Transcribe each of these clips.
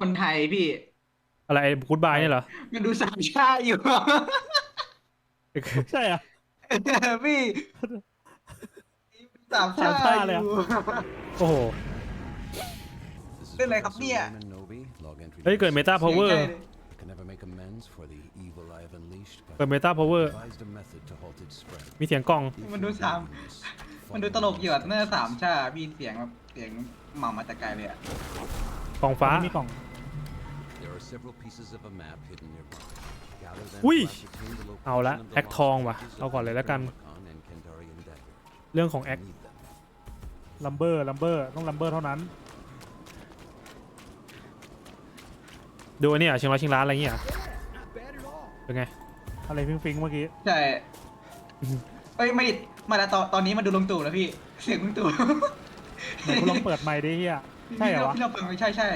คนไทยพี่ อะไรไอ้กูดบายเนี่ยเหรอมันดูสามชาติอยู่ ใช่อะพี่สามชาสามชาติติเลยออะยู่โอ้โหเล่นอะไรครับเนี่ย เฮ้ย เกิดเมตาพาวเวอร์ Can never make amends for the evil I have unleashed, เกิด but เมตาพาวเวอร์ devised a method to halt its spread. มีเสียงกล้อง มันดูสาม มันดูตลกอยู่อะน่าจะสามชาติพี่เสียงแบบเสียงหม่ำมาแต่ไกลเลยอะกล่องฟ้า มีกล่อง There are several pieces of a map hidden nearby. Gather them อุ้ย to ascertain the location เอาละ of the แอค lost ทองว่ะ villages เอาก่อนเลยแล้วกัน of Rubicon and Kandarian Dagger. เรื่องของแอค Need them. ลัมเบอร์ลัมเบอร์ต้องลัมเบอร์เท่านั้น ดูอันนี้อะชิงร้อยชิงล้านอะไรเงี้ยเหรอเป็นไง อะไรฟิงฟิงเมื่อกี้ ใช่เอ้ยไม่ไมาแล้วตอนตอนนี้มันดูลงตู่แล้วพี่ เสียงลงตู่ไหนกูลองเปิดไมค์ดิเฮียใช่เหรอวะพี่เราฟังใช่ใช่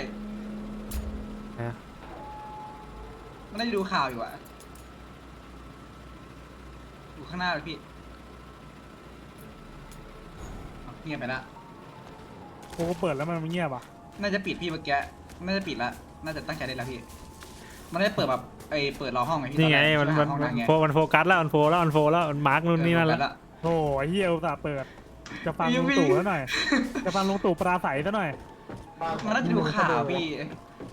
มันน่าจะดูข่าวอยู่อะอยู่ข้างหน้าเลยพี่เอาเงียบไปละ กูก็เปิดแล้วมันไม่เงียบอะน่าจะปิดพี่เมื่อกี้ น่าจะปิดละ น่าจะตั้งใจได้แล้วพี่ มันได้เปิดแบบไอ้เปิดรอห้องไงพี่นี่ไงตอมันแรกมันช่วยหาห้องมันทางไงโฟมันโฟกัสแล้วมันโฟแล้วมันโฟแล้วมันมาร์กนู่นนี่นั่นแล้วเออเปิดละโธ่ไอ้เฮียอุตส่าห์เปิด จะฟังพี่ลุงพี่ตู่ซะหน่อย จะฟังลุงตู่ปราศัยซะหน่อย มันน่าจะดูข่าวพี่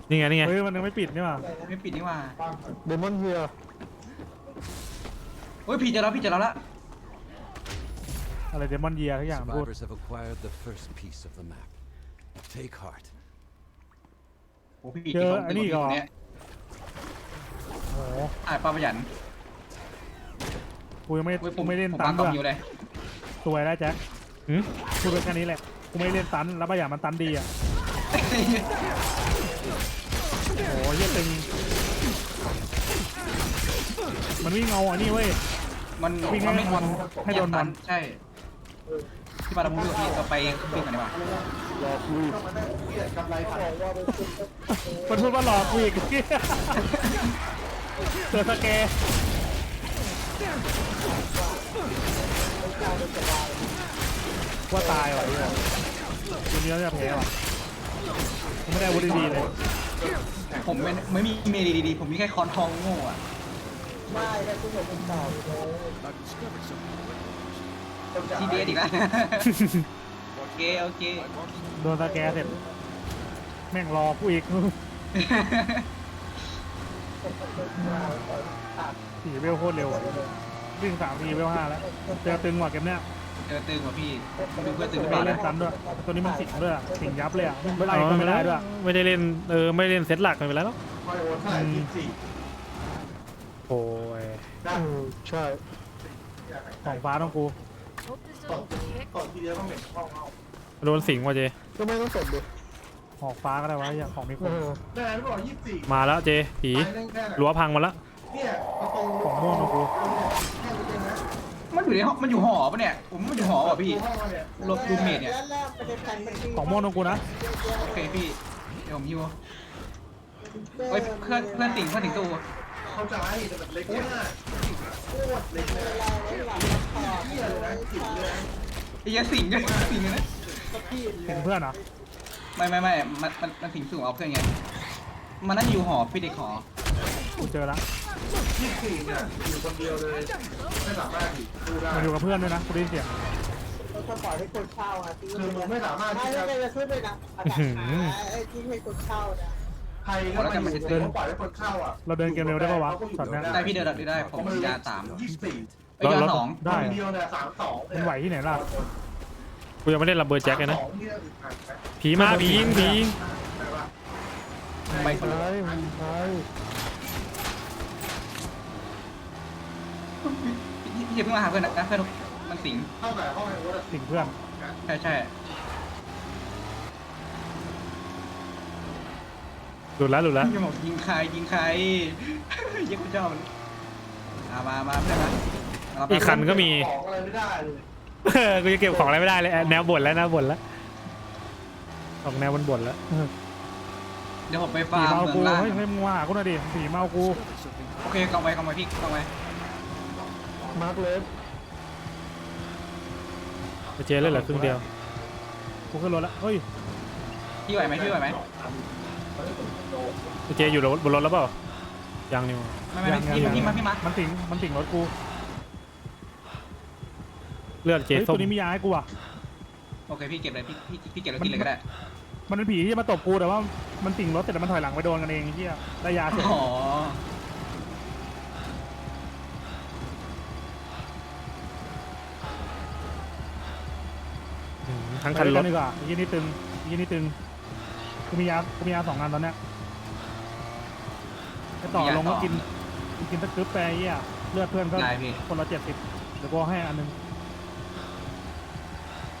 นี่ไงนี่ไงเฮ้ยมันยังไม่ปิดนี่หว่าไม่ปิดนี่หว่าเดมอนเฮียโอ้ยพี่เจอแล้วพี่เจอแล้วละอะไรเดมอนเฮียทุกอย่างพูด Survivors have acquired the first piece of the map. Take heart. โอ้พี่เจอกี่ขงอันนี้ก่อนตึกเนี่ยโอ้โหอ่าปลาประหยันกูยังไม่โอ้ยผกูไม่เล่นผมตันวางกล่ด้อวยงอยู่เลยสวยแล้วแจ็คหืมพูดไปแค่นี้แหละกูไม่เล่นตันแล้วบางอย่างมันตันดีอะโอ้ย เหี้ยตึงมันวิ่งเอาอันนี้เว้ย มันวิ่งให้มันไม่มันให้โดนมัน ใช่ที่บารามูอยู่พี่เราไปขึ้นกันดีกว่ามันพูดว่าหลอกกูอีกเจอสแกร์ว่าตายว่ะเนี่ยทีนี้เราจะแพ้ว่ะผมไม่ได้อาวุธดีๆเลย ผมไม่ไม่มีเมดีดีๆ ผมมีแค่คอนทองโง่อะทีเดสอีกแล้ว โอเค โอเค โดนสแกร์เสร็จ แม่งรอกูอีกสี่เวลโคตรเร็วอะวิ่งสามทีเวลห้าแล้วเจอตึงกว่าเกมเนี้ย เจอตึงกว่าพี่ดูเพื่อนตึงหรือเปไม่ล่าเล่นะนซ้ำด้วย ตัวนี้มันสิงด้วยอะสิงยับเลยอะไล่ก็ไม่ได้ด้วยไม่ได้เล่นเออไม่ได้เล่นเซตหลักไม่เป็นไรหรอกอืมโอ้ยใช่ของฟ้าต้องกู Hope this doesn't kick โดนสิงว่ะเจ ก็ไม่ต้องสดดิหอกฟ้าก็ได้วะอย่างของมีคเอนอได้ไม่บอกยี่สิบสี่มาแล้วเจผีไปเล่นแค่รั้วพังมาแล้วเนี่ยประตูของม่วงต้องกูแค่ตัวเองนะมัน อยู่ในห้องมันอยู่หอปะเนี่ยผมว่ามันอยู่หอป่ะพี่ห้องมาเนี่ยรวมรูมเมทเนี่ยของม่วงต้องกูนะโอเคพี่เดี๋ยวผมฮิวเฮ้ยเพื่อนเพื่อนสิงเพื่อนสิงตู้เข้าใจแต่แบบเล็กมากโคตรเล็กเลยเหี้ยเลยนะจิ๋วเลยนะไอ้เหี้ยสิงด้วยสิงเลยนะเห็นเพื่อนเหรอไม่ไม่ไม่มันมันมันสิงสูงเอาเพื่อนไงมันน่าจะอยู่หอพี่เด็กหอกูเจอแล้ว ยี่สิบสี่เนี่ยอยู่คนเดียวเลยไม่สามารถดูได้ มันอยู่กับเพื่อนด้วยนะกูได้ยินเสียง ก็ปล่อยให้คนเช่าอะทิ้งคือมึงไม่สามารถไม่ที่ไม่จะไม่จะขึ้นไปนะอาจารย์ไอ้ทิ้งให้คนเช่านะใครก็มาอยู่เลยเขาปล่อยให้คนเข้าอะเราเดินเกมเร็วได้ปะวะช็อตเนี้ย ได้พี่เดินได้ได้ผมยาสามยี่สิบสี่เอ้ยยาสองได้คนเดียวเนี่ยสามสองมันไหวที่ไหนล่ะ กูยังไม่ได้ระเบิดแจ็คเลยนะสองที่อึดอัดไหมผีมาผียิงผียิงแต่ว่าไปคนละ ใช่ ใช่พี่พี่เพิ่งมาหาเพื่อนนะเพื่อนมันสิงเข้าแต่ห้องไอ้โอ๊ตอะสิ่งเพื่อนใช่ใช่หลุดแล้วหลุดแล้วยิงบอกยิงใครยิงใครยิงคุณเจ้ามันมามามาเพื่อนมามาอีกคันก็มีของอะไรไม่ได้เลยเออกูจะเก็บของอะไรไม่ได้เลยแนวบ่นแล้วแนวบ่นแล้วออกแนวบนบ่นแล้วเดี๋ยวผมไปผีฟาร์มเมาเมือกูงล่างเฮ้ยเฮ้ยมึงว่ากูหน่อยดิผีเมากูโอเคกองไว้กองไว้พี่กองไว้ มาร์คเลฟเจเล่นเหลือครึ่งเดียวกูขึ้นรถแล้วเฮ้ยพี่ไหวไหมพี่ไหวไหมไอ้เจอยู่บนรถแล้วเปล่ายังนี่หว่าไม่ไม่ไม่พี่พี่มาพี่มามันติ่งมันติ่งรถกูเลือดเจเฮ้ยส้ตัมวนี้มียาให้กูอะโอเคพี่เก็บเลยพี่พี่พี่เก็บแล้วกินเลยก็ได้มันเป็นผีที่จะมาตบกูแต่ว่ามันติ่งรถเสร็จแล้วมันถอยหลังไปโดนกันเองไอ้เหี้ยได้ยาเสร็จอ๋อ ทั้งคันรถ ไปด้วยกัดีกว่าไอ้ยี่นี่ตึงไอ้ยี่นี่ตึงกูมียากูมียาสองงานตอนเนี้ยไปต่อลงก็กินกินตะกรึบไปไอ้เหี้ยเลือดเพื่อนก็ได้พี่ คนละเจ็ดสิบเดี๋ยวกูเอาให้อันหนึง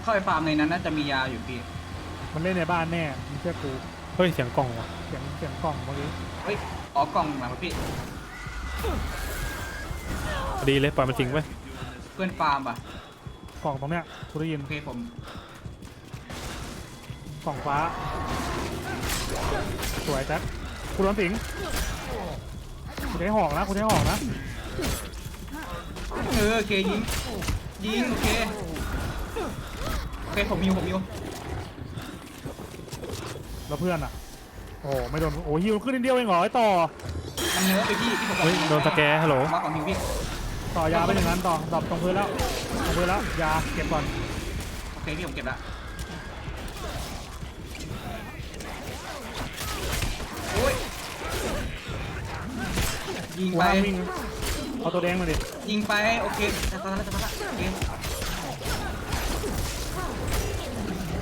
เข้าไปฟาร์มในนั้นน่าจะมียาอยู่พี่ มันเล่นในบ้านแน่มึงเชื่อกูเฮ้ยเสียงกล่องว่ะเสียงเสียงกล่องเมื่อกี้เฮ้ยอ๋อกล่องมาพี่พอดีเลยปล่อยมันทิ้งไว้เพื่อนฟาร์มป่ะกล่องตรงเนี้ยกูได้ยินโอเคผม กล่องฟ้า สวยแจ็คกูโดนสิงกูใช้หอกนะกูใช้หอกนะ เออโอเคยิงยิงโอเคโอเคผมมิวผมมิวแล้วเพื่อนอะ โอ้โหไม่โดนโอ้ฮิวขึ้นนิดเดียวเองเหรอไอ้ต่อมันเนื้อไปพี่ที่ผมบอกเฮ้ยโดนสแกร์ฮัลโหลมาของมิวพี่ต่อยาไปหนึ่งนันต่อดรอปตรงพื้นแล้วตรงพื้นแล้วยาเก็บก่อนโอเคพี่ผมเก็บละ ยิงกูไปห้ามวิ่งเอาตัวแดงมาดิยิงไปโอเคจะตายแล้วจะตายแล้วโอเค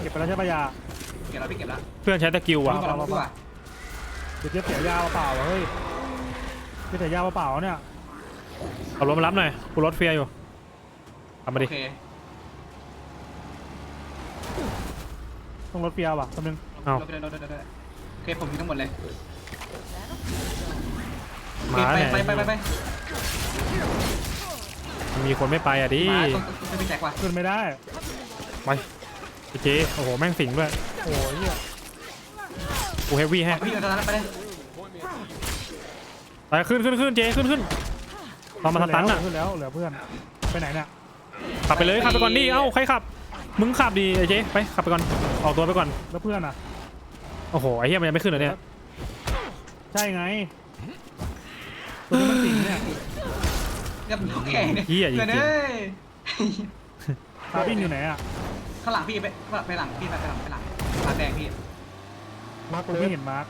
เก็บไปแล้วใช่ปะยาเก็บแล้วพี่เก็บแล้วเพื่อนใช้ตะกิวว่ะพี่มาลองดีกว่าเดี๋ยวเทียบเสียยาเปล่าๆว่ะเฮ้ยเทียบเสียยาเปล่าๆเนี่ยเอารถมารับหน่อยกูรถเฟียร์อยู่เอามาดิโอเคต้องรถเฟียร์ว่ะคำนึงเอาโอเคโอเคผมมีทั้งหมดเลย หมาไปเนี่ยไปไปไปไปมีคนไม่ไปอะดิมาต้องต้องไปแจกว่ะขึ้นไม่ได้ ไปไอ้เจโอ้โหแม่งสิงด้วยโอ้ยเหี้ยกูเฮฟวี่ให้พี่เอาตอนนั้นไปเลยไปขึ้นขึ้นขึ้นเจขึ้นขึ้นตอนมาสตันอะขึ้นแล้วเหลือเพื่อนไปไหนเนี่ยขับไปเลยขับไปก่อนดิเอ้าใครขับมึงขับดีไอ้เจไปขับไปก่อนออกตัวไปก่อนแล้วเพื่อนอะโอ้โหไอ้เหี้ยมันยังไม่ขึ้นเหรอเนี่ยใช่ไง ตัวนี้มันสิงเนี่ยกับแข่งเนี่ยเหี้ยจริงๆเอ้ยคาร์บินอยู่ไหนอะข้างหลังพี่ไปไปหลังพี่ไปหลังไปหลังหลังแดงพี่ มาร์คเลยไม่เห็นมาร์ค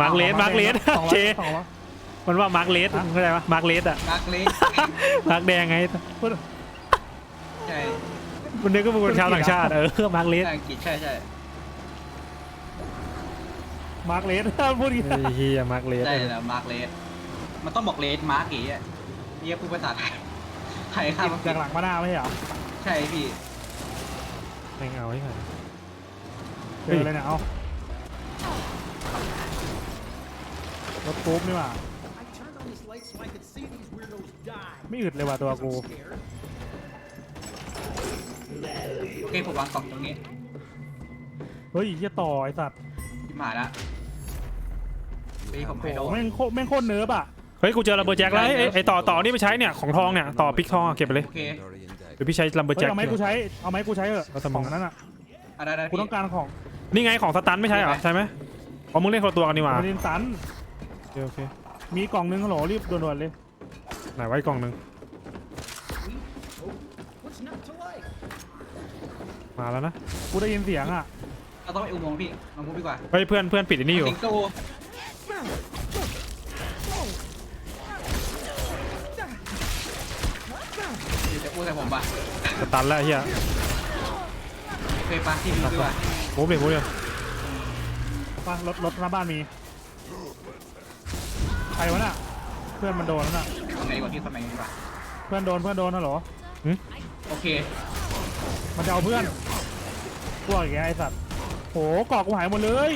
มาร์กเลสมาร์กเลสสองร้อยเจสองร้อยมันว่ามาร์กเลสฮะเข้าใจปะมาร์กเลสอะนักเล็กมาร์กแดงไงเพื่อนใช่มันนึกว่ามึงเป็นชาวต่างชาติเออมาร์กเลสใช่อังกฤษใช่ใช่มาร์คเลสพูดอย่างไอ้นี้เหี้ยมาร์กเลสใช่แล้วมาร์กเลส มันต้องบอกเลสมาร์กอีอะเรียกพูดภาษาไทยไทยข้ามอังกฤจาษกหลังมาหน้าไม่ใช่เหรอใช่พี่ แม่งเอาให้หน่อยเจอเลยเนี่ยเอารถปุ๊บนี่หว่า I turned on this light so I could see these weirdos die. ไม่อึดเลยว่ะตัวกู Scared. โอเคผมวางกล่องตรงนี้เฮ้ยเหี้ยต่อไอ้สัตว์พี่มาละพี่ผมให้โดโอ้นแม่งโคแม่งโคตรเนิร์ฟอะ เฮ้ยกูเจอระเบิดแจ็คแล้วไอ้ไอ้ไอ้ต่อต่อนี่ไม่ใช้เนี่ยของทองเนี่ยต่อพริกทองอะเก็บไปเลยโอเค Guardian Dag. เดี๋ยวพี่ใช้ลำเบอร์เฮ้ยแจ็คเอาไม้กูใช้ เอาไม้กูใช้เถอะแล้วแต่มึของงนั้นอะ อะได้ได้กูพี่ ต้องการของนี่ไงของสตันไม่ใช่เหรอใช่ไหมอ๋อมึงเล่นคนละตัวกันนี่หว่ามาดินสัน โอเคโอเคมีกล่องนึงฮัลโหลรีบด่วนๆเลย ไหนไว้กล่องหนึ่ง What's not to like? มาแล้วนะกูได้ยินเสียงอะ เราต้องไปอุโมงค์พี่มาพูดดีกว่าเฮ้ยเพื่อนเพื่อนปิดไอันนี้อยู่สิงโต อยู่จะพูดใส่ผมปะสตันแล้วไอ้เฮียเคยปะที่มีดีกว่าโอ้เบรกโอ้ยป่ะรถรถหน้าบ้านมีใครวะน่ะเพื่อนมันโดนแล้วน่ะตรงไหนก่อนที่สมัยนี้ดีกว่าเพื่อนโดนเพื่อนโดนฮัลโหลโอเคมันจะเอาเพื่อนพวกอย่างเงี้ยไอสัตว์โหเกาะกูหายหมดเลย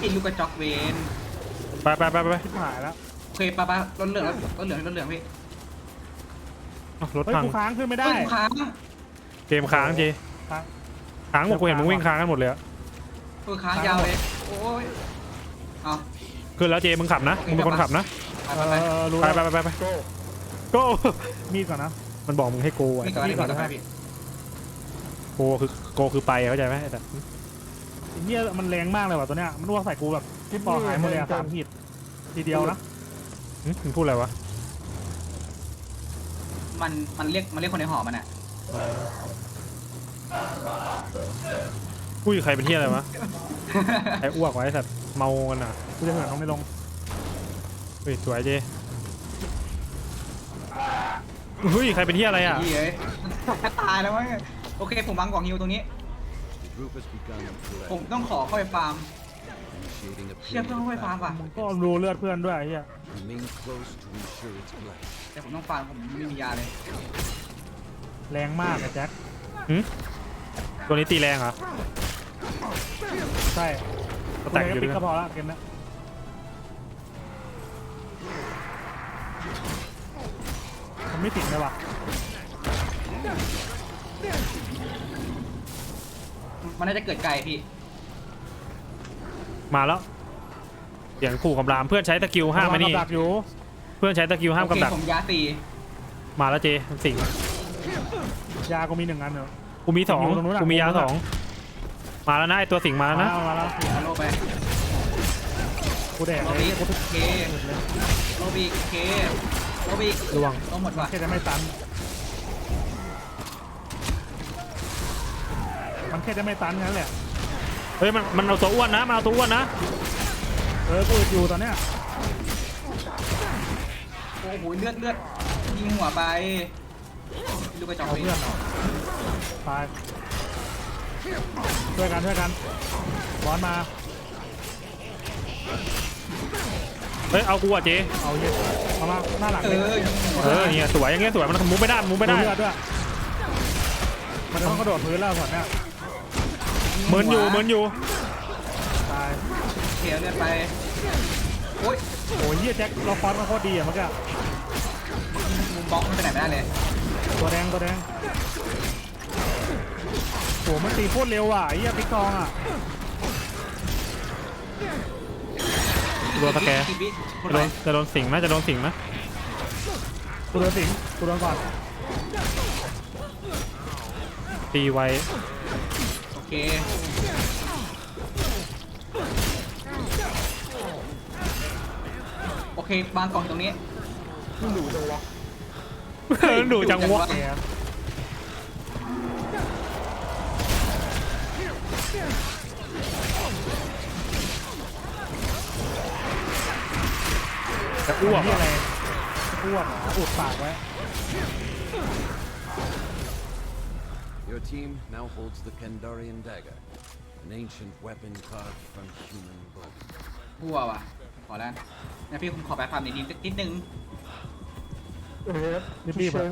ปิดลูกกระจอกเวนไปไปไปไปไปชิบหายแล้วโอ เคปะปะรถเหลืองแล้วรถเหลืองรถเหลืองพี่อ้าวรถเฮ้ยพังกูค้างขึ้นไม่ได้ เฮ้ยค้างเกมค้างเจค้าง ค้างหมดกูเห็นมึงวิ่งค้างกันหมดเลยอะเออค้างยาวเลยโอ้ยเอาขึ้นแล้วเจมึงขับนะมึงเป็นคนขับนะไปเอไปไปอรู้ไปแล้วไปไปไปโก้มีดก่อนนะ มันบอกมึงให้โกอะนี่ก่อนนี่ก่อนนะพี่โกคือโกคือไปเข้าใจไหมไอ้แต่เหี้ยมันแรงมากเลยว่ะตัวเนี้ยมันอ้วกใส่กูแบบที่ปอหายหมดเลยอะสามหีดทีเดียวนะ หึมึงพูดอะไรวะมันมันเรียกมันเรียกคนในหอมันอะพูดกับใครเป็นที่อะไรวะ ใครอ้วกไวะไอ้สัตว์เมากันอะกูจะเหินลงไม่ลงเฮ้ยสวยเจเฮ้ยใครเป็นที่อะไรอะเฮ้ย ตายแล้วมั้งโอเคผมวางกล่องฮิวตรงนี้ The group has begun to ผม collect, ต้องขอเข้าไปฟาร์ม initiating a เชื่อเพื่อนเข้าไปฟาร์ม period ป่ะมึงก็ดูเลือดเพื่อนด้วยไอ้เหี้ย Remain close to ensure its collect. แต่ผมต้องฟาร์มผมไม่มียาเลยแรงมากอะแจ็คหึตัวนี้ตีแรงเหรอใช่ก็แตกอยู่ปิด้ดวยก็นะพอละเกมนี้มันไม่ติดเลยว่ะมันน่าจะเกิดไกลพี่ มาแล้วเสียงขู่คำรามเพื่อนใช้ตะกิวห้ามมานี่ ระวังกับดักอยู่เพื่อนใช้ตะกิวห้ามโอเคกำดัก ผมยาตีมาแล้วเจมันสิงยากูมีหนึ่งอันเหรอ กูมีสองอยู่ตรงนู้นอะ กูมียาสองมาแล้วนะไอตัวสิงมาแล้วนะ มาแล้วเอาโลไปกูแดกโลเลยบิกูทุกเคโลบิเคโลบิระวัง ต้องหมดว่ะแค่จะไม่ตัน มันแค่จะไม่ตันงั้นแหละ เฮ้ยมันมันเอาตัวอ้วนนะมันเอาตัวอ้วนนะเออกูอยู่ตอนเนี้ยโอ้โหเลือดเลือดยิงหัวไปดูกระจอกเอาไปเพื่อนตายช่วยกันช่วยกันร้อนมาเฮ้ยเอากูอะเจเอาเยอะเอามาหน้าหลังเอเลยอยิงหัวเออเนี่ยสวยอย่างเงี้ยสวยมันมุ้งไม่ได้มันมุ้งไม่ได้ ดูเลือดด้วยมันจะต้องกระโดดพื้นแล้วส่วนเนี้ย เหมือนอยู่เหมือนอยู่ตายเขียวเลือดไปโอ้ยโอ้ยเฮียแจ็คเราฟอนต์มาโคตรดีอะเมื่อกี้มุมบล็อกมันไปไหนไม่ได้เลยตัวแดงตัวแดงโหมันตีโคตรเร็วอะไอ้เฮียปิ๊กทองอะโดนสแกร์สิบวิพูดจะไปโดนจะโดนสิงนะจะโดนสิงนะกูโดนสิงกูโดนก่อนตีไว โอเคโอเควางกล่องตรงนี้เออดูจังวะแกจะอ้วกนี่อะอะไรอ้วกเหรออุดปากไว้ Your team now holds the Kandarian dagger, an ancient weapon carved from human bone. พัวว่ะ ขอแล้วนะพี่ผมขอแป๊บฟาร์มนิดนิดนิดนึงรีบรีบๆอะ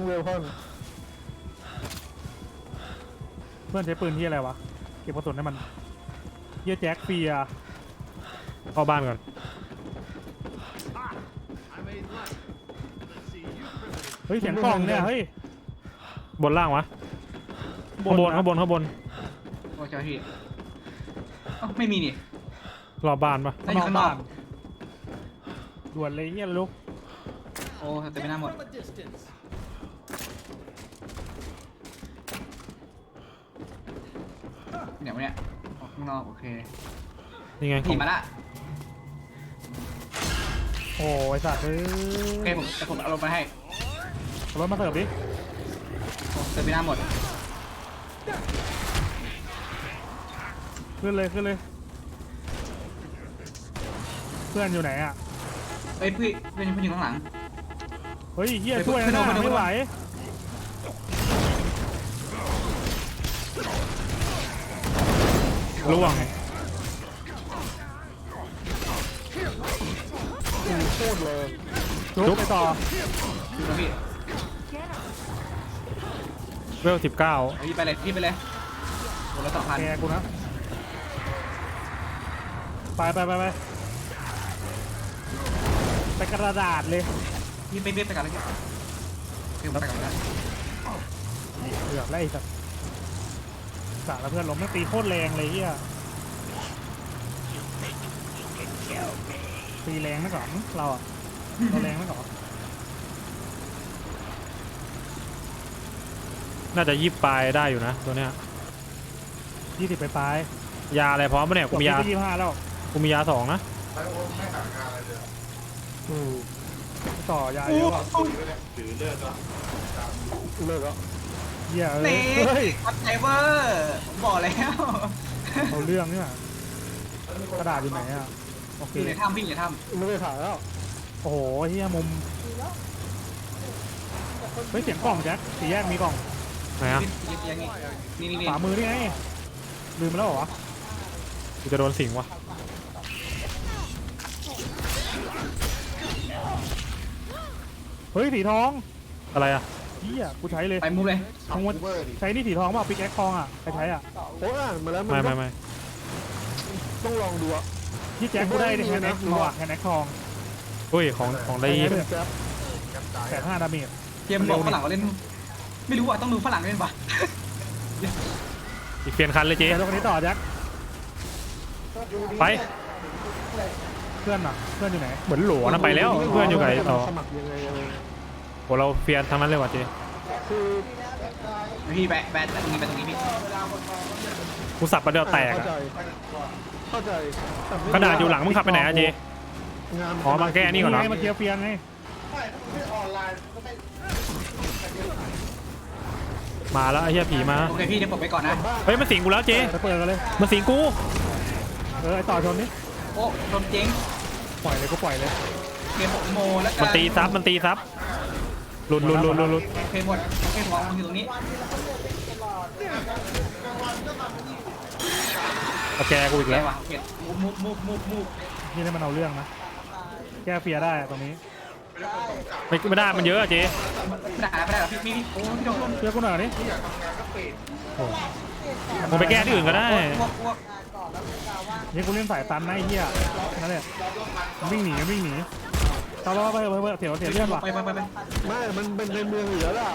เพื่อนใช้ปืนที่อะไรวะ เก็บกระสุนให้มันเฮียแจ็คเฟียร์เข้าบ้านก่อน เฮ้ยเสียงกล่องเนี่ย เฮ้ย บนล่างวะ ข้างบนข้างบนข้างบนโอ้เจ้าพี่เอ้าไม่มีนี่รอบบ้านปะน่าอยู่ข้างนอกด่วนเลยเฮียลูกโอ้แต่ไม่น่าหมด From a distance. เดี๋ยวเนี่ยออกข้างนอกโอเคนี่ไงขผีองมาละโอ้ยสัตว์เฮ้ยโอเคผมแต่ผมเอาลงไปให้เอารถมาเสิร์ฟดิโอ้แต่ไม่น่าหมด ขึ้นเลยขึ้นเลย เพื่อนอยู่ไหนอะ เอ้ยพี่เพื่อนเพื่อนอยู่ข้างหลัง เฮ้ยเฮียไปช่วยขึ้นนะโน่นขึ้นโน่นไม่ไหวล่วงลุกไปต่อดูนะพี่เวลสิบเก้าเอาพี่ไปเลยพี่ไปเลยโอ้ละสองพัน แกกูนะ ไปไปไปไปไปกระดาษเลยพี่ไปเบี้ยไปกันเลยพี่พี่ผมไปกันแล้วเกือบแล้วไอ้สัตว์สาแล้วเพื่อนล้มไม่ตีโคตรแรงเลยเฮียตีแรงนะก่อนเราอะเราแรงนะก่อนน่าจะยิบปลายได้อยู่นะตัวเนี้ยยี่สิบไปปลายยาอะไรพร้อมปะเนี่ยกูมียายี่ห้าแล้ว กูมียาสองนะแล้วโอ้ไม่ต่างกันอะไรเลยอืมต่อยาเยอะว่ะถือเลือดแล้วเลิกแล้วเหี้ยเออนี่เฮ้ยคอนไดเวอร์ผมบอกแล้วเอาเรื่องเนี่ยกระดาษอยู่ไหนอะโอเคอยู่ในถ้ำพี่อยู่ในถ้ไม่ได้ถ่ายแล้วโอ้โหเฮียมุมเฮ้ยเสียงกล่องแจ็คสี่แยกมีกล่องไหนำอะนี่อย่างนี้นี่นี่นี่ขวามือนี่ไงลืมไปแล้วเหรอวะกูจะโดนสิงวะ เฮ้ยสีทอง อะไรอะเฮียกูใช้เลยไปมุกเลยทั้งวันใช้นี่สีทองเปล่าปิกแอคทองอะใครใช้อะโอ้อ่านมาแล้วมันไม่ก็ไม่ไม่ต้องลองดูอะที่แจ็คกูได้ในแฮนด์แอคทองแฮนด์แอคทองอุ้ยของของได้ใช้ยี่เป็นแป๊บแปดห้าดาเมจเกมบอกฝรั่งก็เล่น ไม่รู้อะต้องดูฝรั่งเล่นปะอีกเปลี่ยนคันเลยเจ๊เดี๋ยวตรงนี้ต่อแจ็คไป เพื่อนอะเพื่อนอยู่ไหนเหมือนหลัวนะไปแล้วเพื่อนอยู่ไหนต่อสมัครยังไงอะไรโหเราเฟียนทั้งนั้นเลยว่ะเจ๊คือพี่แบะแบะตรงนี้ไปตรงนี้พี่กูสับประเดี๋ยวแตกเข้าอะใจเข้าใจแต่ไม่กระดาษอยู่หลังมึงขับไปไหนอะเจ๊งานอ๋อมาแก้นี่ก่อนเนาะไงมาเคลียร์เฟียงไงมาแล้วไอ้เหี้ยผีมา โอเคพี่เดี๋ยวผมไปก่อนนะ เฮ้ยมันสิงกูแล้วเจ๊ไปเปิดกันเลยมันสิงกู เออไอต่อชนนี่ โอ้โดนเจ๊งปล่อยเลยก็ปล่อยเลยเกมผมโมแล้วกัมันตีซับมันตีซับหลุดหลุดหลุดหลุดหลุดโอเคหมดโอเคหัวมันอยู่ตรงนี้เอาแกกูอีกแกแล้วว่ะโอเคมูฟมูฟมูฟมูฟนี่ให้มันเอาเรื่องนะ แก้เฟียได้อะตรงนี้ไม่ไม่ได้มันเยอะอะเจ๊ไม่ได้ไม่ได้หรอพี่พี่พี่โอ้พี่โดนเฟียกูหน่อยดิมึงไปแก้ที่อื่นก็ได้ พวกพวกนี่กู เล่นสายตันนะไอ้เหี้ยนั่นแหละวิ่งหนีวิ่งหนีตามไปไปไปเถียวเถียวเลือดว่ะไปไปไปไปไม่มันเป็นในเมืองอยู่แล้วล่ะ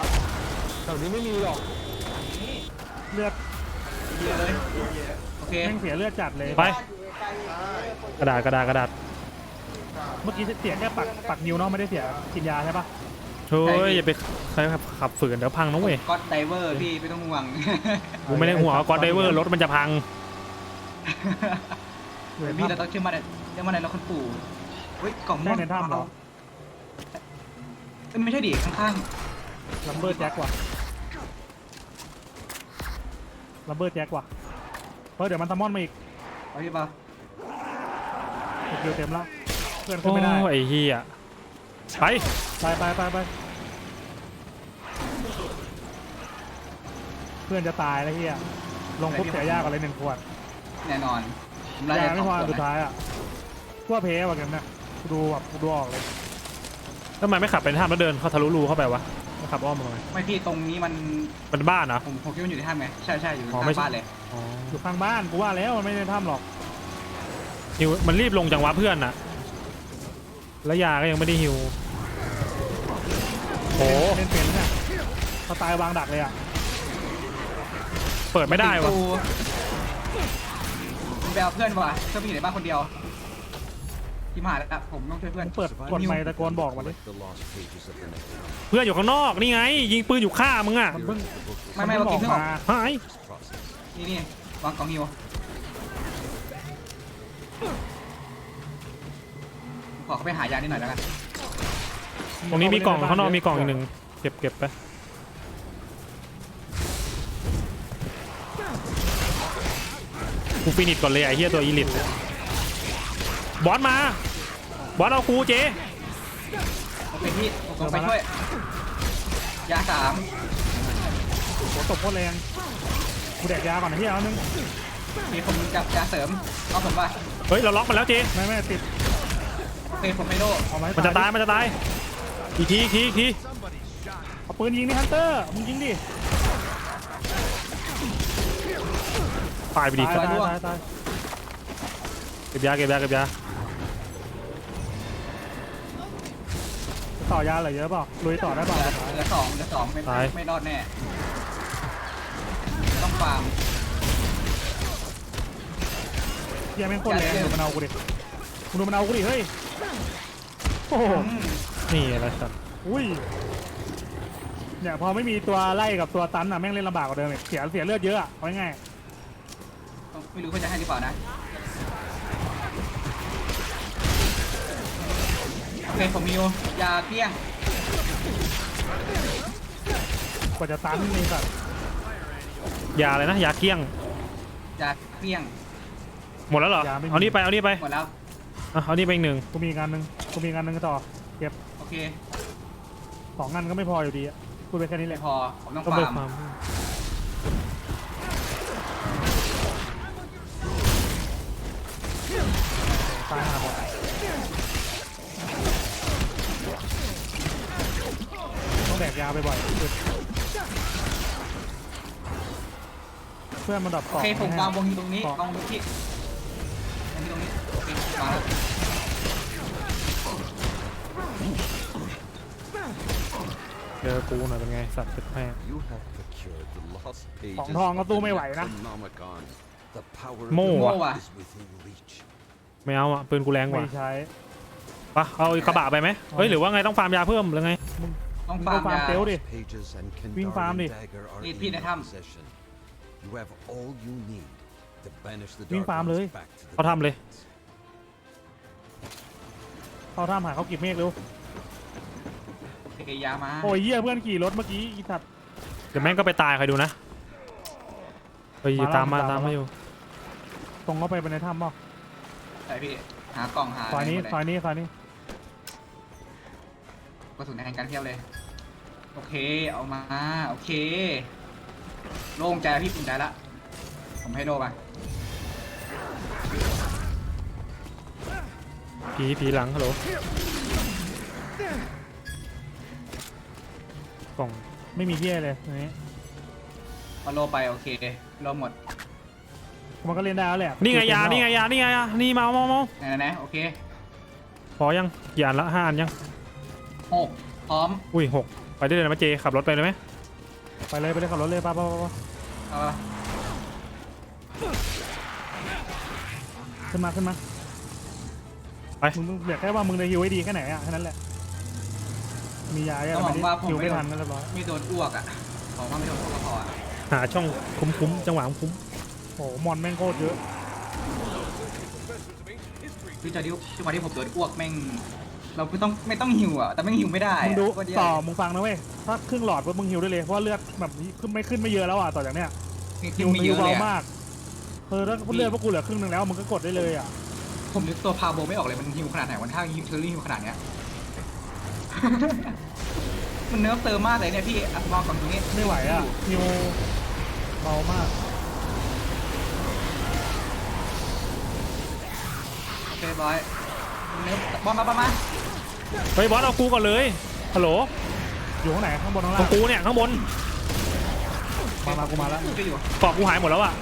แถวนี้ไม่มีหรอกเลือดเยอะเลยโอเคแม่งเสียเลือดจัดเลยไป กระดาษกระดาษกระดาษเมื่อกี้เสียแค่ปักปักนิ้วเนาะไม่ได้เสียกินยาใช่ปะเฮ้ยอย่าไปใช้ขับขับฝืนเดี๋ยวพังนะเว้ยก็ไดเวอร์พี่ไม่ต้องห่วงกูไม่ได้ห่วงกอดไดเวอร์รถมันจะพัง เหมือนพี่พี่เราต้องเชื่อมั่นในเชื่อมั่นในเราคนปู่เฮ้ยกล่องม่ได้วงในถ้ำเหรอเอ้ยไม่ใช่ดิข้างลัมเบอร์แจ็คว่ะลัมเบอร์แจ็คว่ะเฮ้ยเดี๋ยวมันตะมอนมาอีกๆเอาพี่เปล่าสกิลเต็มแล้วเพื่อนขึ้นโอ้ไม่ได้ไอ้เหี้ยไปไปไปไปไปเพื่อนจะตายแล้วเฮียลงปุ๊บเสียยากอะไรหนึ่งขวดแน่นอนผม ไล่ยาจะไม่พอสอังนขวสุดท้ายอะทั่วเพว่ะเกมเนี่ยกูดูแบบกูดูออกเลยทำไมไม่ขับไปในถ้ำแล้วเดินเข้าทะลุรูเข้าไปวะไม่ขับอ้อมมาทำไมไม่พี่ตรงนี้มันมันบ้านเหรอ ผมผมคิดว่าอยู่ในถ้ำไงใช่ใช่อยู่อ๋อข้าไม่งใช่บ้านเลยอ๋ออยู่ข้างบ้านกูว่าแล้วมันไม่ได้ถ้ำหรอกฮิวมันรีบลงจังหวะเพื่อนน่ะ แล้วยาก็ยังไม่ได้ฮิวโอ้เล่นเป็นเนี่ยเขาตายวางดักเลยอะ เปิดไม่ได้วะผม ไปเอาเพื่อนว่ะเพื่อนไปอยู่ในบ้านคนเดียวที่มหาแล้วผมต้องช่วยเพื่อนเปิดกดไมค์ตะโกนบอกมาดิ Like the lost pages of the Necronomicon เพื่อนอยู่ข้างนอกนี่ไง ยิงปืนอยู่ข้างมึงอะมันเพิ่งไม่ไม่เมื่อกี้เพิ่งออกหาย process. นี่นี่วางกล่องฮิวขอเขาไปหายานิดหน่อยแล้วกันตรงนี้มีกล่องข้างนอกมีกล่องอีกหนึ่งเก็บเก็บไป กูฟินิชก่อนเลยไอ้เหี้ยตัวอีลิทบอสมา บอสเอากูเจ๊โอเคพี่ผมต้องไปช่วยยาสามโหตบโคตรแรงกูแดกยาก่อนนะที่เอานึงมีคนจับยาเสริมเอาผมว่าเฮ้ยเราล็อกมันแล้วเจ๊ไม่ไม่ติดโอเคผมไม่โดเอาไม้มันจะตายมันจะตายอีกทีอีกทีอีกทีเอาปืนยิงนี่ฮันเตอร์มึงยิงดิ ตายไปดิตายตายตายตายเก็บยาเก็บยาเก็บยาต่อยาเหลือเยอะเปล่าลุยต่อได้เปล่าเหลือสองเหลือสองไม่ไม่ไม่รอดแน่ ต้องฟาร์มเฮียแม่งโคตรแรงดูมันเอากูดิมึงดูมันเอากูดิเฮ้ยโอ้โหอืมนี่อะไรสัตว์อุ้ยเนี่ยพอไม่มีตัวไล่กับตัวตันอะแม่งเล่นลำบากกว่าเดิมอีกเสียเสียเลือดเยอะอะเอาง่ายต้อง ไม่รู้เขาจะให้หรือเปล่านะโอเคผมมีอยู่ยาเกลี้ยงกว่าจะตันนี่สัตว์ยาอะไรนะยาเกี้ยงยาเกลี้ยงหมดแล้วเหรอเอานี่ไปเอานี่ไปหมดแล้วอะเอานี่ไปอีกหนึ่งกูมีอีกงานหนึ่งกูมีอีกงานหนึ่งต่อเก็บโอเคสองงานก็ไม่พออยู่ดีอะพูดไปแค่นี้แหไม่ละพอผมต้องก็ไปฟาร์มฟาร์ม ต้องแดกยาไปบ่อยเพื่อนมันดับโอเกาะเคผมไให้วางวงอยู่ตรงนี้เกาะวางวงที่วางที่ตรงนี้โอเควางแล้วเจอกูหน่อยเป็นไงสัตว์เป็นแม่ You have procured the lost pages ของทองก็ of สู้ the ไม่ไหวนะ Necronomicon. The power of โม่ the อะ Lord is within reach. ไม่เอาอะปืนกูแรงกไม่ว่าใช้ ปะเอาอีกกระบะไปไหมเฮ้ยหรือว่าไงต้องฟาร์มยาเพิ่มหรือไงต้องมึง ฟาก็ร์มฟาร์มยา เซลล์ดิ Pages and Wing farm Kandarian ดิ dagger are Need in พี่ใน your ถ้ำ possession. You have all you need to banish the Wing dark farm ones เลย back to the เขาทำเลย Dead. เข้าท่ามหาเขาเก็บเมฆเร็วเกยามาโอ้ยเหี้ยเพื่อนขี่รถเมื่อกี้อีสัตว์ เดี๋ยวแม่งก็ไปตายใครดูนะเฮ้ยอยู่ตามมามาแล้วตามมาอยู่ตรงเข้าไปในถ้ำเปล่าใช่พี่ หากล่องหาซอยนี้อะไรหมดซอเลยนี้ซอยนี้กระสุนในแห่งการเทียบเลย โอเคเอามา โอเค โล่งใจแล้วพี่ปุ่นใจละผมให้โลมาผีผีหลังฮัลโหลกล่องไม่มีเหี้ยเลยอันนี้เอาโลไปโอเคโลหมดมันก็เล่นได้แล้วแหละนี่ไงยานี่ไงยานี่ไงยานี่มาเอามาเอามาไหนไหนๆโอเคพอยังกี่อันละห้าอันยังหกพร้อมอุ้ยหก ไปได้เลยนะมาเจขับรถไปเลยไหมไปเลยไปเลยขับรถเลยไป้าป้าป้าเอาขึ้นมาขึ้นมาไปมึงมึงเหลือแค่ว่ามึงจะฮิวให้ดีแค่ไหนอะแค่นั้นแหละมียาแค่ต้องหวังว่าผมฮิวไม่ไม่โดทันนนั่นเรียบร้อยไม่โดนอ้วกอะขอว่าไม่โดนอ้วกก็พออะหาช่องคุ้มๆจังหวะคุ้มโอ้โหมอนแม่งโคตรเยอะคือจะที่จังหวะที่ผมโดนอ้วกแม่ง เราไม่ต้องไม่ต้องหิวอะแต่แม่งหิวไม่ได้มึงอะดูโคตรแย่ต่อมึงฟังนะเว้ยถ้าครึ่งหลอดปุ๊บมึงฮิวได้เลยเพราะว่าเลือดแบบขึ้นไม่ขึ้นไม่เยอะแล้วอะต่อจากเนี้ยนี่ฮิขึ้วนไม่ฮิเยวอะเบาเลยอะมากเออถ้าเลือดพวกกูเหลือครึ่งหนึงแล้วมึงก็กดได้เลยอะผมนึกตัวพาโบไม่ออกเลยมันหิวขนาดไหนวันท่าหิวเทอร์รี่หิวขนาดเนี้ย มันเนื้อเติมมากเลยเนี่ยพี่อะมองก่อนตรงนี้ไม่ไหวอะฮิวเบามากโอเคบอยเนื้อ บอลมาบอลมาเฮ้ยบอสเอากูก่อนเลยฮัลโหลอยู่ข้างไหนข้างบนข้างขอล่างงกูเนี่ยข้างบนมามากูมาแล้วช่วยอยู่เกาะกูหายหมดแล้วอะ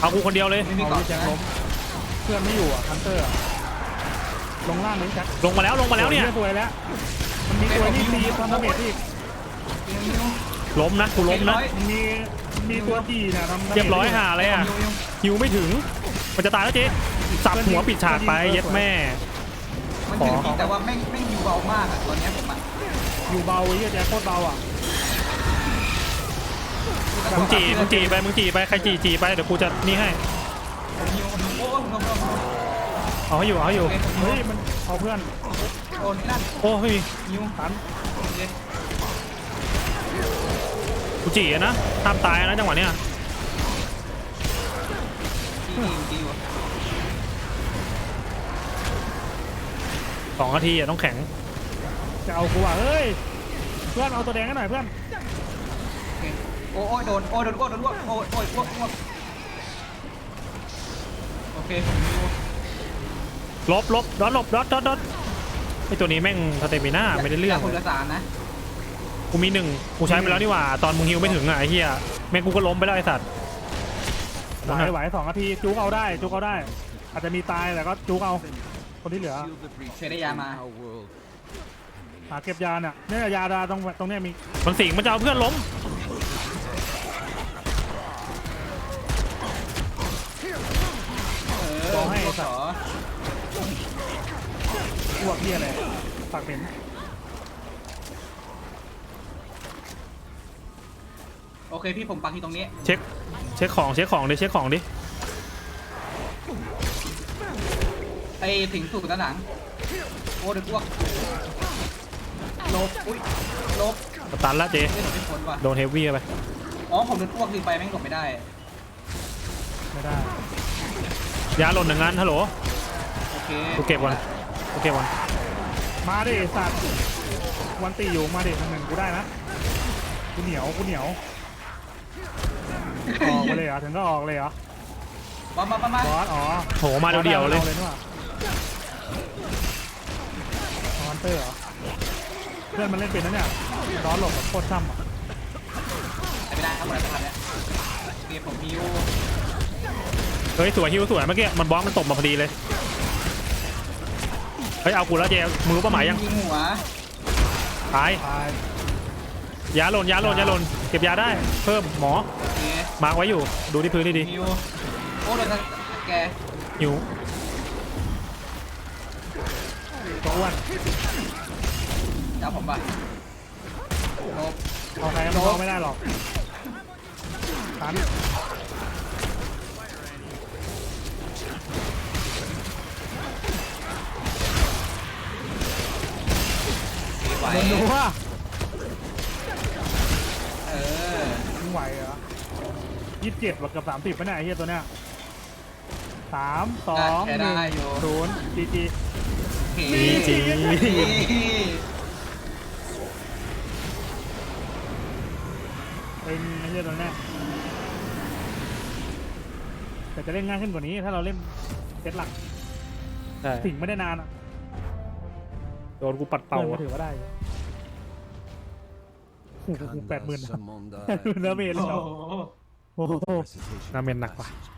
เอากูคนเดียวเลย ไม่มีเอาเกาะลูกแจ็คนะล้มเพื่อนไม่อยู่อะคันเตอร์อะลงล่างเลยแจ็คลงมาแล้วลงมาแล้วเนี่ยสวยแล้วมันมีตัวที่ตีทำดาเมจอีกยิวล้มนะกูล้มนะมันมีมันมีตัวจีเนี่ยทำดาเมจเรียบร้อยหาเลยอะยิวยิวหิวไม่ถึง มันจะตายแล้วเจ๊สับหัวปิดฉากไปเย็ดแม่ มันถึงจริงแต่ว่าแม่งแม่งยิวเบามากอะตอนเนี้ยผมอะอยู่เบาไอ้เหี้ยแจ็คโคตรเบาอะมึงจีมึงจีไปมึงจีไปใครจีจีไปเดี๋ยวกูจะนี่ให้ยิวโอ้ยลงลงลงเอาให้อยู่เอาให้อยู่เฮ้ยมันเอาเพื่อนโดนนั่นโอ้ไม่มียิวตันโอเคกูจีอะนะห้ามตายนะจังหวะเนี้ยจียิวจีอยู่ สองนาทีอะต้องแข็ง จะเอากูอะเฮ้ย เพื่อนเอาตัวแดงให้หน่อยเพื่อน โอเคโอ้ยโดนโอ้ยโดนอ้วกโดนอ้วกโอ้ยโอ้ยอ้วกอ้วกโอเคผมยิวลบลบดอทลบดอทดอทดอทไอตัวนี้แม่งสเตมิน่าไม่ได้เรื่องคนเลละยสามนะกูมีหนึ่งกูใช้ไปแล้วนี่หว่า ตอนมึงฮิวไม่ถึงอะไอ้เหี้ยแม่งกูก็ล้มไปแล้วไอ้สัตว์ไหวไหวสองนาทีจุกเอาได้จุกเอาได้ อาจจะมีตายแต่ก็จุกเอา คนที่เหลือ Seal the breach ใช้ได้ยามา in our world. หาเก็บยาเนี่ยเนี่ยยาดาตรงตรงเนี้ยมีมันสิงมันจะเอาเพื่อนล้มเออรอให้พวกสัขตอว์อ้วกเหี้ยอะไรปากเหม็นโอเคพี่ผมปักที่ตรงนี้ เช็คเช็คของเช็คของดิเช็คของดิ ไอ้ถึงสูตรด้านหลังโอ้เดือดพวกลบอุ้ยลบสตันละเจไม่หลบไม่พ้นว่ะโดนเฮฟวี่เข้าไปอ๋อผมเดือดพวกดึงไปแม่งหลบไม่ได้ไม่ได้ยาหล่นหนึ่งงานฮัลโหลโอเคกูเก็บก่อนกูเก็บก่อนมาดิไอ้สัตว์วันตีอยู่มาดิหนึ่งกูได้นะกูเหนียวกูเหนียวออกมาเลยเหรอถึงก็ออกเลยเหรอมามามามาบอสอ๋อโหมาเดียวๆเลย อาเลยนี่หว่าคอน เตอร์เหรอ เพื่อนมันเล่นเป็นนะเนี่ยร้อนหลบแบบโคตรซ้ำอะไม่ได้ครับหมดแล้วครับเนี่ยเกมผมมิวเฮ้ยสวยฮิวสวยเมื่อกี้มันบล็อกมันตบมาพอดีเลย เฮ้ยเอากูแล้วเจมึงรู้เป้าหมายยังยิงหัวตายตายยาหล่นยาหล่นยาหล่นเก็บยาได้ เพิ่มหมอ โอเคมาร์กไว้อยู่ ดูที่พื้นดีมิวโอ้โดนสแกๆหิว ตัว อ้วนจับผมป่ะลบเอาใครมันเอาไม่ได้หรอกตันไหวโดนดูว่าเออมึงไหวเหรอยี่สิบเจ็ดบวกกับสามสิบไม่ได้ไอ้เฮียตัวเนี้ยสามสองหได้นึ่งได้อยู่ศูนย์จีจี โอเคจีเป็นไอ้เฮียตัวเนี้ยแต่จะเล่นง่ายขึ้นกว่านี้ ถ้าเราเล่นเซตหลักใช่ถึงไม่ได้นานอะโดนกูปัดเป่าเพื่อนอะก็ถือว่าได้อยู่โอ้โหแปดหมื่น Kanda Samondai แปดหมื่นดาเมจเลยเหรอโอ้โหโอ้โห Recitation นาเมนหนักว่ะ passage